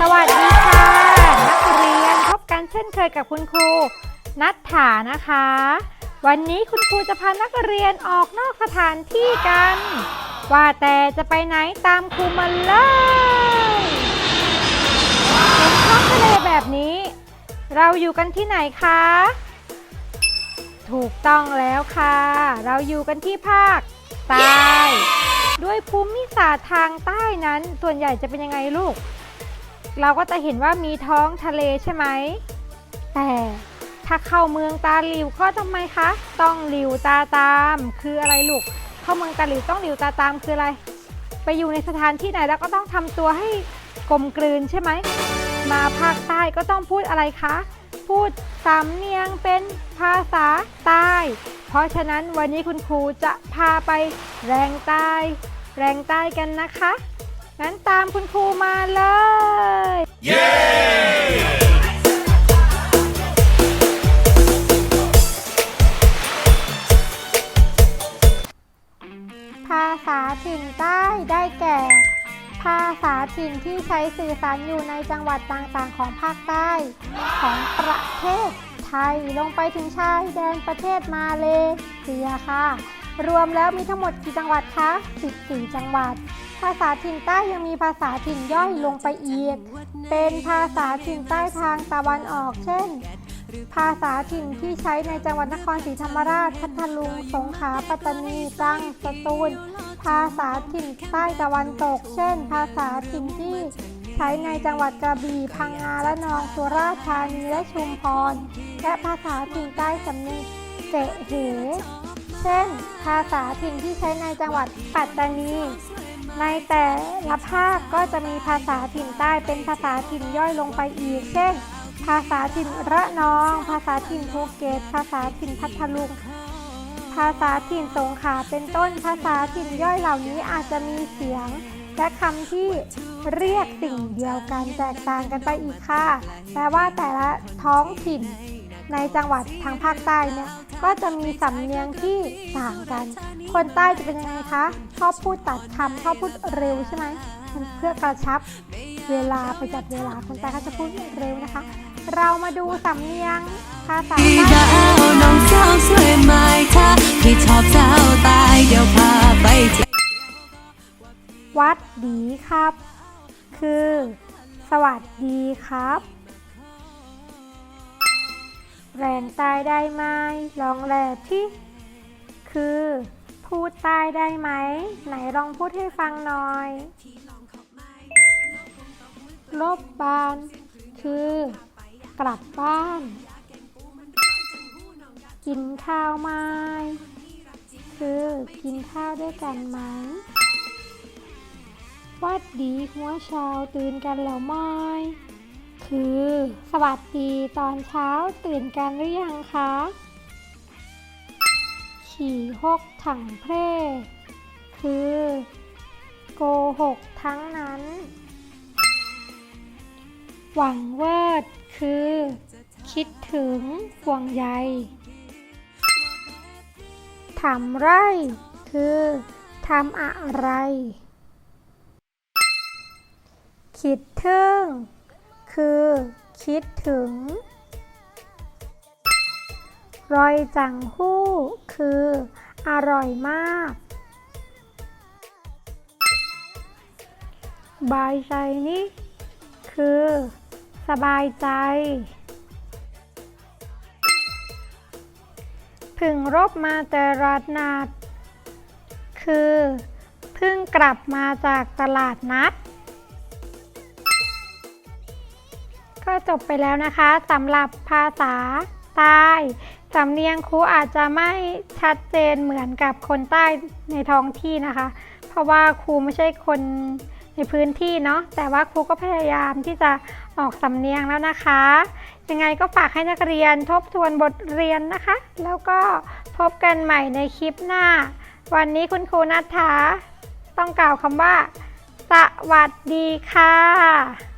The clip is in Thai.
สวัสดีค่ะ นักเรียนพบกันเช่นเคยกับคุณครูนัทถานะคะ วันนี้คุณครูจะพานักเรียนออกนอกสถานที่กัน ว่าแต่จะไปไหนตามครูมาเลยเห็นท้องทะเลแบบนี้ เราอยู่กันที่ไหนคะ ถูกต้องแล้วค่ะ เราอยู่กันที่ภาคใต้ ด้วยภูมิศาสตร์ทางใต้นั้น ส่วนใหญ่จะเป็นยังไงลูก เราก็จะเห็นว่ามีท้องทะเลใช่ไหม แต่ถ้าเข้าเมืองตาหลิวก็ทำไมคะ ต้องหลิวตาตาม คืออะไรลูก เข้าเมืองตาหลิวต้องหลิวตาตามคืออะไร ไปอยู่ในสถานที่ไหนแล้วก็ต้องทำตัวให้กลมกลืนใช่ไหม มาภาคใต้ก็ต้องพูดอะไรคะ พูดสำเนียงเป็นภาษา ราะฉะนั้นวันนี้คุณครูจะพาไปแรงใต้ แรงใต้กันนะคะ งั้นตามคุณครูมาเลยภาษาถิ่นใต้ได้แก่ ภาษาถิ่นที่ใช้สื่อสารอยู่ในจังหวัดต่างๆของภาคใต้ ของประเทศ ยลงไปถึงชายแดนประเทศมาเลเซียค่ะ รวมแล้วมีทั้งหมดกี่จังหวัดคะ 14 จังหวัด ภาษาถิ่นใต้ยังมีภาษาถิ่นย่อยลงไปอีก เป็นภาษาถิ่นใต้ทางตะวันออก เช่น ภาษาถิ่นที่ใช้ในจังหวัดนครศรีธรรมราช พัทลุง สงขลา ปัตตานี ตรัง สตูล ภาษาถิ่นใต้ตะวันตก เช่น ภาษาถิ่นที่ ใช้ในจังหวัดกระบี่ พังงา และนองสุราษฎร์ธานี และชุมพร และภาษาถิ่นใต้สำเนียงเสเห เช่น ภาษาถิ่นที่ใช้ในจังหวัดปัตตานี ในแต่ละภาคก็จะมีภาษาถิ่นใต้เป็นภาษาถิ่นย่อยลงไปอีก เช่น ภาษาถิ่นระนอง ภาษาถิ่นภูเก็ต ภาษาถิ่นพัทลุง ภาษาถิ่นสงขลาเป็นต้น ภาษาถิ่นย่อยเหล่านี้อาจจะมีเสียง และคำที่เรียกสิ่งเดียวกันแตกต่างกันไปอีกค่ะ แปลว่าแต่ละท้องถิ่นในจังหวัดทางภาคใต้เนี่ยก็จะมีสำเนียงที่ต่างกัน คนใต้จะเป็นยังไงคะ ชอบพูดตัดคำชอบพูดเร็วใช่ไหมเพื่อกระชับเวลาไประหยัดเวลาคนใต้เขาจะพูดเร็วนะคะ เรามาดูสำเนียงภาษาใต้น้องสาวสวยไหมคะพี่ชอบสาวตายเดี๋ยวพาไปเที่ย วัดดีครับ คือ สวัสดีครับ แรงใต้ได้ไหมลองแหลที่ คือ พูดใต้ได้ไหม ไหนลองพูดให้ฟังหน่อยลบบาน คือ กลับบ้าน กินข้าวไหมคือ กินข้าวด้วยกันไหม วัดดีหัวเช้าตื่นกันแล้วไหมคือ สวัสดีตอนเช้าตื่นกันหรือยังคะขี่หกถังเพร่คือ โกหกทั้งนั้น หวังเวิร์ดคือ คิดถึงห่วงใยทำไร คือทำอะไร คิดถึง คือ คิดถึง รอยจังหู้ คือ อร่อยมากบายใจนี่คือ สบายใจ พึ่งรบมาแต่รัดนาดคือ เพิ่งกลับมาจากตลาดนัด ก็จบไปแล้วนะคะสำหรับภาษาใต้สำเนียงครูอาจจะไม่ชัดเจนเหมือนกับคนใต้ในท้องที่นะคะ เพราะว่าครูไม่ใช่คนในพื้นที่เนาะแต่ว่าครูก็พยายามที่จะออกสำเนียงแล้วนะคะ ยังไงก็ฝากให้นักเรียนทบทวนบทเรียนนะคะ แล้วก็พบกันใหม่ในคลิปหน้า วันนี้คุณครูนัทธาต้องกล่าวคำว่า สวัสดีค่ะ